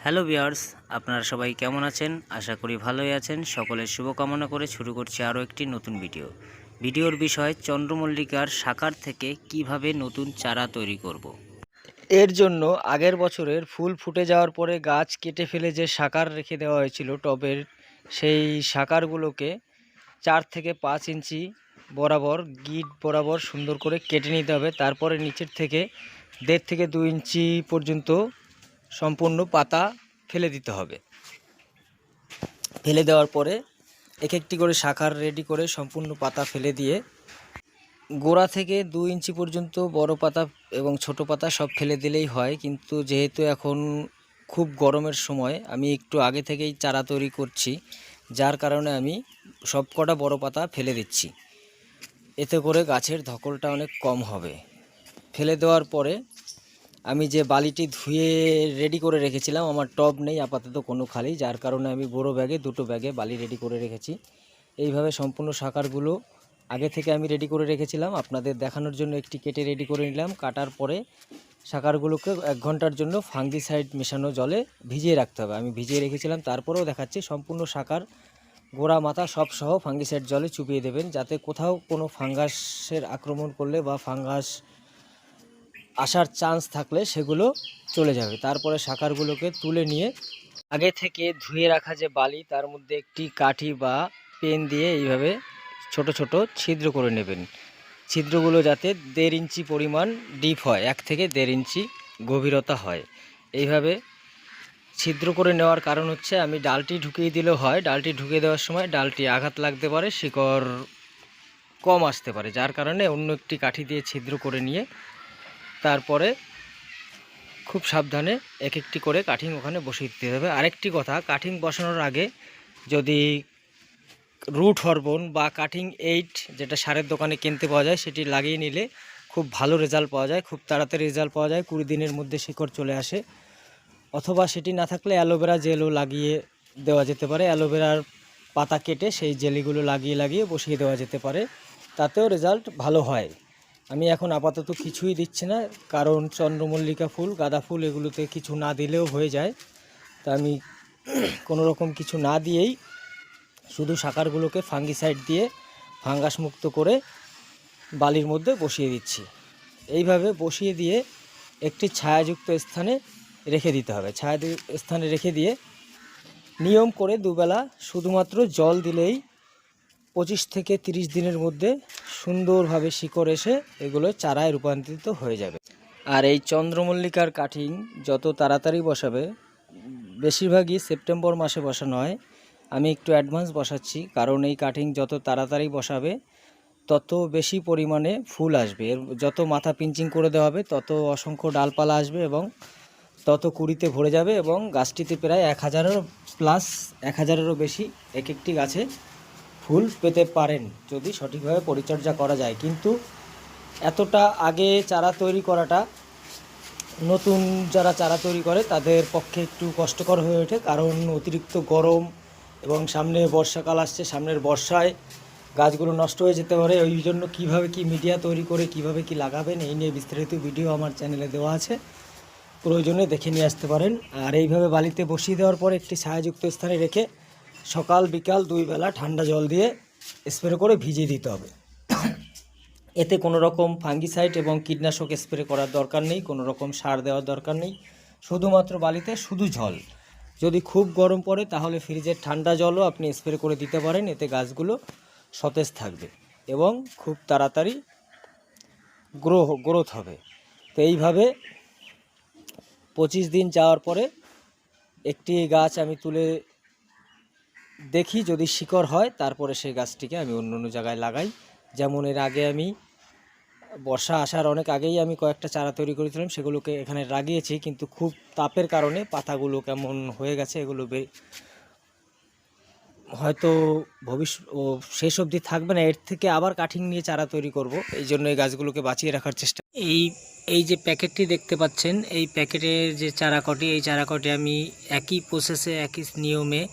Hello বিয়ার্স আপনারা সবাই কেমন আছেন? আশা করি ভালোই আছেন। সকলের শুভকামনা করে শুরু করছি আরও একটি নতুন ভিডিও। ভিডিওর বিষয় চন্দ্রমল্লিকার সাকার থেকে কীভাবে নতুন চারা তৈরি করব। এর জন্য আগের বছরের ফুল ফুটে যাওয়ার পরে গাছ কেটে ফেলে যে সাকার রেখে দেওয়া হয়েছিল টবের, সেই সাকারগুলোকে চার থেকে পাঁচ ইঞ্চি বরাবর, গিট বরাবর সুন্দর করে কেটে নিতে হবে। তারপরে নিচের থেকে দেড় থেকে দু ইঞ্চি পর্যন্ত সম্পূর্ণ পাতা ফেলে দিতে হবে। ফেলে দেওয়ার পরে এক একটি করে শাখার রেডি করে সম্পূর্ণ পাতা ফেলে দিয়ে গোড়া থেকে দু ইঞ্চি পর্যন্ত বড় পাতা এবং ছোট পাতা সব ফেলে দিলেই হয়। কিন্তু যেহেতু এখন খুব গরমের সময়, আমি একটু আগে থেকেই চারা তৈরি করছি, যার কারণে আমি সব কটা বড় পাতা ফেলে দিচ্ছি। এতে করে গাছের ধকলটা অনেক কম হবে। ফেলে দেওয়ার পরে আমি যে বালিটি ধুয়ে রেডি করে রেখেছিলাম, আমার টব নেই, আপাতত কোনো খালি। যার কারণে আমি বড় ব্যাগে, দুটো ব্যাগে বালি রেডি করে রেখেছি। এইভাবে সম্পূর্ণ সাকারগুলো আগে থেকে আমি রেডি করে রেখেছিলাম। আপনাদের দেখানোর জন্য একটি কেটে রেডি করে নিলাম। কাটার পরে সাকারগুলোকে এক ঘণ্টার জন্য ফাঙ্গিসাইড মেশানো জলে ভিজিয়ে রাখতে হবে। আমি ভিজিয়ে রেখেছিলাম, তারপরেও দেখাচ্ছি সম্পূর্ণ সাকার গোড়া, মাথা সব সহ ফাঙ্গিসাইড জলে চুপিয়ে দেবেন। যাতে কোথাও কোনো ফাঙ্গাসের আক্রমণ করলে বা ফাঙ্গাস আসার চান্স থাকলে সেগুলো চলে যাবে। তারপরে সাকারগুলোকে তুলে নিয়ে আগে থেকে ধুয়ে রাখা যে বালি, তার মধ্যে একটি কাঠি বা পেন দিয়ে এইভাবে ছোট ছোট ছিদ্র করে নেবেন। ছিদ্রগুলো যাতে দেড় ইঞ্চি পরিমাণ ডিপ হয়, এক থেকে দেড় ইঞ্চি গভীরতা হয়। এইভাবে ছিদ্র করে নেওয়ার কারণ হচ্ছে, আমি ডালটি ঢুকিয়ে দিলেও হয়। ডালটি ঢুকিয়ে দেওয়ার সময় ডালটি আঘাত লাগতে পারে, শিকড় কম আসতে পারে। যার কারণে অন্য একটি কাঠি দিয়ে ছিদ্র করে নিয়ে তারপরে খুব সাবধানে এক একটি করে কাঠিং ওখানে বসিয়ে দিতে হবে। আরেকটি কথা, কাঠিং বসানোর আগে যদি রুট হরমোন বা কাটিং এইট যেটা সারের দোকানে কিনতে পাওয়া যায়, সেটি লাগিয়ে নিলে খুব ভালো রেজাল্ট পাওয়া যায়, খুব তাড়াতাড়ি রেজাল্ট পাওয়া যায়, কুড়ি দিনের মধ্যে শিকড় চলে আসে। অথবা সেটি না থাকলে অ্যালোভেরা জেলও লাগিয়ে দেওয়া যেতে পারে। অ্যালোভেরার পাতা কেটে সেই জেলিগুলো লাগিয়ে লাগিয়ে বসিয়ে দেওয়া যেতে পারে। তাতেও রেজাল্ট ভালো হয়। আমি এখন আপাতত কিছুই দিচ্ছি না, কারণ চন্দ্রমল্লিকা ফুল, গাঁদা ফুল এগুলোতে কিছু না দিলেও হয়ে যায়। তা আমি কোনো রকম কিছু না দিয়েই শুধু সাকারগুলোকে ফাঙ্গিসাইড দিয়ে ফাঙ্গাস মুক্ত করে বালির মধ্যে বসিয়ে দিচ্ছি। এইভাবে বসিয়ে দিয়ে একটি ছায়াযুক্ত স্থানে রেখে দিতে হবে। ছায়া স্থানে রেখে দিয়ে নিয়ম করে দুবেলা শুধুমাত্র জল দিলেই পঁচিশ থেকে তিরিশ দিনের মধ্যে সুন্দরভাবে শিকড় এসে এগুলো চারায় রূপান্তরিত হয়ে যাবে। আর এই চন্দ্রমল্লিকার কাটিং যত তাড়াতাড়ি বসাবে, বেশিরভাগই সেপ্টেম্বর মাসে বসানো হয় আমি একটু অ্যাডভান্স বসাচ্ছি, কারণ এই কাটিং যত তাড়াতাড়ি বসাবে, তত বেশি পরিমাণে ফুল আসবে। এর যত মাথা পিঞ্চিং করে দেওয়া হবে, তত অসংখ্য ডালপালা আসবে এবং তত কুড়িতে ভরে যাবে এবং গাছটিতে প্রায় এক হাজারেরও প্লাস এক হাজারেরও বেশি এক একটি গাছে ফুল পেতে পারেন যদি সঠিকভাবে পরিচর্যা করা যায়। কিন্তু এতটা আগে চারা তৈরি করাটা, নতুন যারা চারা তৈরি করে তাদের পক্ষে একটু কষ্টকর হয়ে ওঠে। কারণ অতিরিক্ত গরম এবং সামনে বর্ষাকাল আসছে, সামনের বর্ষায় গাছগুলো নষ্ট হয়ে যেতে পারে। ওই জন্য কীভাবে কি মিডিয়া তৈরি করে, কীভাবে কি লাগাবেন, এই নিয়ে বিস্তারিত ভিডিও আমার চ্যানেলে দেওয়া আছে। প্রয়োজনে দেখে নিয়ে আসতে পারেন। আর এইভাবে বালিতে বসিয়ে দেওয়ার পর একটি ছায়াযুক্ত স্থানে রেখে সকাল, বিকাল দুই বেলা ঠান্ডা জল দিয়ে স্প্রে করে ভিজিয়ে দিতে হবে। এতে কোনো রকম ফাঙ্গিসাইড এবং কীটনাশক স্প্রে করার দরকার নেই, কোনো রকম সার দেওয়ার দরকার নেই। শুধুমাত্র বালিতে শুধু জল। যদি খুব গরম পড়ে তাহলে ফ্রিজের ঠান্ডা জলও আপনি স্প্রে করে দিতে পারেন, এতে গাছগুলো সতেজ থাকবে এবং খুব তাড়াতাড়ি গ্রো, গ্রোথ হবে। তো এইভাবে পঁচিশ দিন যাওয়ার পরে একটি গাছ আমি তুলে দেখি যদি শিকড় হয়, তারপরে সেই গাছটিকে আমি অন্য অন্য জায়গায় লাগাই। যেমন এর আগে আমি বর্ষা আসার অনেক আগেই আমি কয়েকটা চারা তৈরি করেছিলাম, সেগুলোকে এখানে লাগিয়েছি, কিন্তু খুব তাপের কারণে পাতাগুলো কেমন হয়ে গেছে এগুলো বে- হয়তো ভবিষ্যৎ শেষ অবধি থাকবে না। এর থেকে আবার কাঠিং নিয়ে চারা তৈরি করব। এই জন্য এই গাছগুলোকে বাঁচিয়ে রাখার চেষ্টা এই এই যে প্যাকেটটি দেখতে পাচ্ছেন, এই প্যাকেটের যে চারা কটি এই চারা কটি আমি একই প্রসেসে একই নিয়মে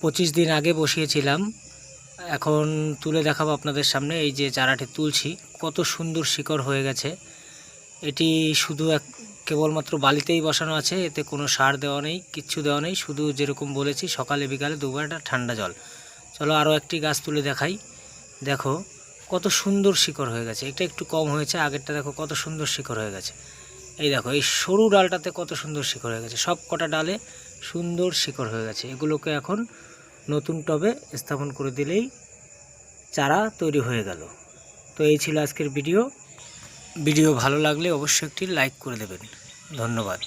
পঁচিশ দিন আগে বসিয়েছিলাম। এখন তুলে দেখাবো আপনাদের সামনে, এই যে চারাটি তুলছি, কত সুন্দর শিকড় হয়ে গেছে। এটি শুধু এক, কেবলমাত্র বালিতেই বসানো আছে, এতে কোনো সার দেওয়া নেই, কিচ্ছু দেওয়া নেই, শুধু যেরকম বলেছি, সকালে, বিকালে দুবার একটা ঠান্ডা জল। চলো আরও একটি গাছ তুলে দেখাই। দেখো, কত সুন্দর শিকড় হয়ে গেছে। এটা একটু কম হয়েছে, আগেরটা দেখো কত সুন্দর শিকড় হয়ে গেছে। এই দেখো, এই সরু ডালটাতে কত সুন্দর শিকড় হয়ে গেছে। সব কটা ডালে সুন্দর শিকড় হয়ে গেছে। এগুলোকে এখন নতুন টবে স্থাপন করে দিলেই চারা তৈরি হয়ে গেল। তো এই ছিল আজকের ভিডিও। ভিডিও ভালো লাগলে অবশ্যই একটি লাইক করে দেবেন। ধন্যবাদ।